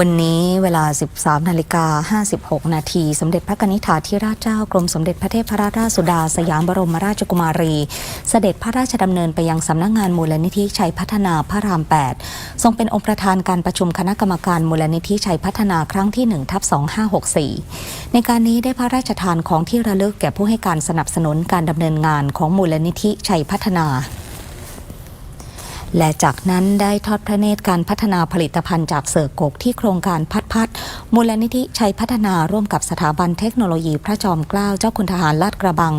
วันนี้เวลา 13นาฬิกา56 นาทีสมเด็จพระกนิษฐาธิราชเจ้ากรมสมเด็จพระเทพรัตนราชสุดา สยามบรมราชกุมารี เสด็จพระราชดำเนินไปยังสำนักงานมูลนิธิชัยพัฒนาพระราม 8 ทรงเป็นองค์ประธานการประชุมคณะกรรมการมูลนิธิชัยพัฒนาครั้งที่ 1 ทับ 2564 ในการนี้ได้พระราชทานของที่ระลึกแก่ผู้ให้การสนับสนุนการดำเนินงานของมูลนิธิชัยพัฒนา และจากนั้นได้ทอดพระเนตรการพัฒนาผลิตภัณฑ์จากเสือกกที่โครงการพัดพัดมูลนิธิชัยพัฒนาร่วมกับสถาบันเทคโนโลยีพระจอมเกล้าเจ้าคุณทหารลาดกระบัง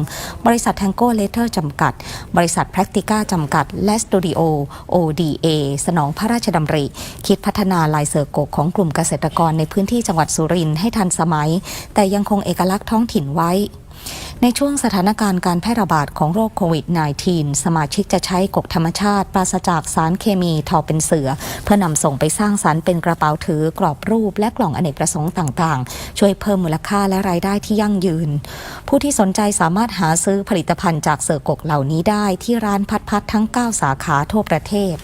บริษัทแทงโก้เลเทอร์จำกัด บริษัทแพ c ติก้าจำกัด และสตูดิโอ ODA สนองพระราชดำริ คิดพัฒนาลายเสือกกของกลุ่มเกษตรกรในพื้นที่จังหวัดสุรินทร์ให้ทันสมัย แต่ยังคงเอกลักษณ์ท้องถิ่นไว้ ในช่วงสถานการณ์การแพร่ระบาดของโรคโควิด -19 สมาชิกจะใช้กกธรรมชาติ ปราศจากสารเคมีทอเป็นเสือ เพื่อนำส่งไปสร้างสรรค์เป็นกระเป๋าถือกรอบรูปและกล่องอเนกประสงค์ต่างๆ ช่วยเพิ่มมูลค่าและรายได้ที่ยั่งยืน ผู้ที่สนใจสามารถหาซื้อผลิตภัณฑ์จากเสือกกเหล่านี้ได้ที่ร้านพัดพัดทั้ง 9 สาขาทั่วประเทศ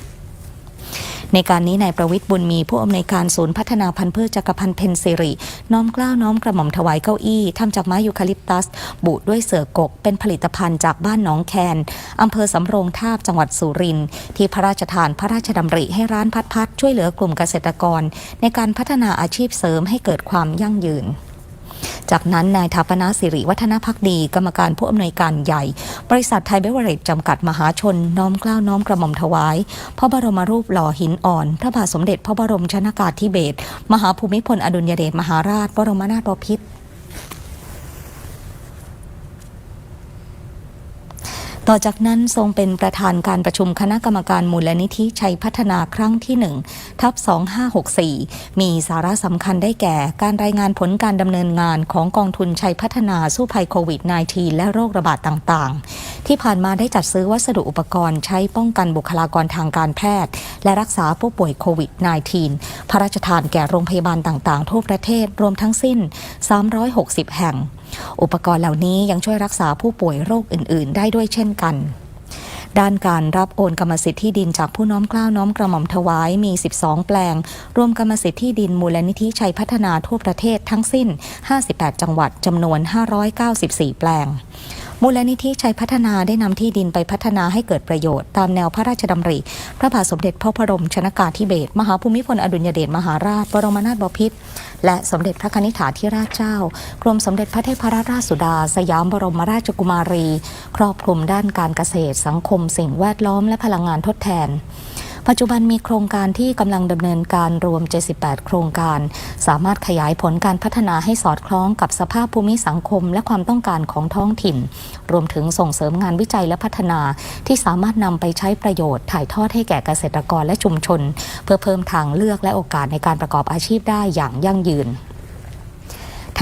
ในการนี้นายประวิทย์บุญมีผู้อำนวยการศูนย์พัฒนาพันธุ์พืชจักรพันธ์เพนซิริน้อมเกล้าวน้อมกระหม่อมถวายเก้าอี้ทำจากไม้ยูคาลิปตัส บุด้วยเสือกก เป็นผลิตภัณฑ์จากบ้านหนองแคนอำเภอสำโรงทาบจังหวัดสุรินทร์ที่พระราชทานพระราชดำริให้ร้านพัดพัดช่วยเหลือกลุ่มเกษตรกร ในการพัฒนาอาชีพเสริมให้เกิดความยั่งยืน จากนั้นนายถาปนาสิริวัฒนพักดี กรรมการผู้อำนวยการใหญ่ บริษัทไทยเบเวอร์เรจจำกัดมหาชน น้อมเกล้าวน้อมกระหม่อมถวาย พระบรมรูปหล่อหินอ่อน พระบาทสมเด็จพระบรมชนากาธิเบศรมหาภูมิพลอดุลยเดชมหาราชบรมนาถบพิตร ต่อจากนั้นทรงเป็นประธานการประชุมคณะกรรมการมูลนิธิชัยพัฒนาครั้งที่ 1 ทับ 2564 มีสาระสำคัญได้แก่การรายงานผลการดำเนินงานของกองทุนชัยพัฒนาสู้ภัยโควิด -19 และโรคระบาดต่างๆ ที่ผ่านมาได้จัดซื้อวัสดุอุปกรณ์ใช้ป้องกันบุคลากรทางการแพทย์ และรักษาผู้ป่วยโควิด -19 พระราชทานแก่โรงพยาบาลต่างๆ ทั่วประเทศรวมทั้งสิ้น 360 แห่ง อุปกรณ์เหล่านี้ยังช่วยรักษาผู้ป่วยโรคอื่น ๆ ได้ด้วยเช่นกัน ด้านการรับโอนกรรมสิทธิ์ที่ดินจากผู้น้อมเกล้าวน้อมกระหม่อมถวายมี 12 แปลง รวมกรรมสิทธิ์ที่ดินมูลนิธิชัยพัฒนาทั่วประเทศทั้งสิ้น 58 จังหวัดจำนวน 594 แปลง มูลนิธิชัยพัฒนาได้นำที่ดินไปพัฒนาให้เกิดประโยชน์ ตามแนวพระราชดำริ พระบาทสมเด็จพระบรมชนากาธิเบศรมหาภูมิพลอดุลยเดชมหาราช บรมนาถบพิตรและสมเด็จพระนิษฐาธิราชเจ้ากรมสมเด็จพระเทพรัตนราชสุดา สยามบรมราชกุมารี ครอบคลุมด้านการเกษตรสังคมสิ่งแวดล้อมและพลังงานทดแทน ปัจจุบันมีโครงการที่กำลังดำเนินการรวม 78 โครงการ สามารถขยายผลการพัฒนาให้สอดคล้องกับสภาพภูมิสังคม และความต้องการของท้องถิ่น รวมถึงส่งเสริมงานวิจัยและพัฒนาที่สามารถนำไปใช้ประโยชน์ ถ่ายทอดให้แก่เกษตรกรและชุมชน เพื่อเพิ่มทางเลือกและโอกาสในการประกอบอาชีพได้อย่างยั่งยืน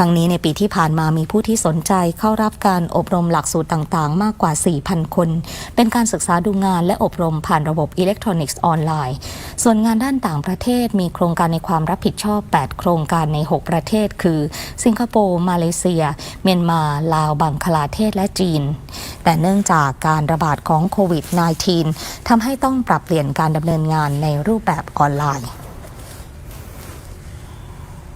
ทั้งนี้ในปีที่ผ่านมามีผู้ที่สนใจเข้ารับการอบรมหลักสูตรต่างๆ มากกว่า 4,000 คน เป็นการศึกษาดูงานและอบรมผ่านระบบอิเล็กทรอนิกส์ออนไลน์ ส่วนงานด้านต่างประเทศมีโครงการในความรับผิดชอบ 8 โครงการใน 6 ประเทศ คือ สิงคโปร์ มาเลเซีย เมียนมา ลาว บังคลาเทศ และจีน แต่เนื่องจากการระบาดของโควิด -19 ทำให้ต้องปรับเปลี่ยนการดำเนินงานในรูปแบบออนไลน์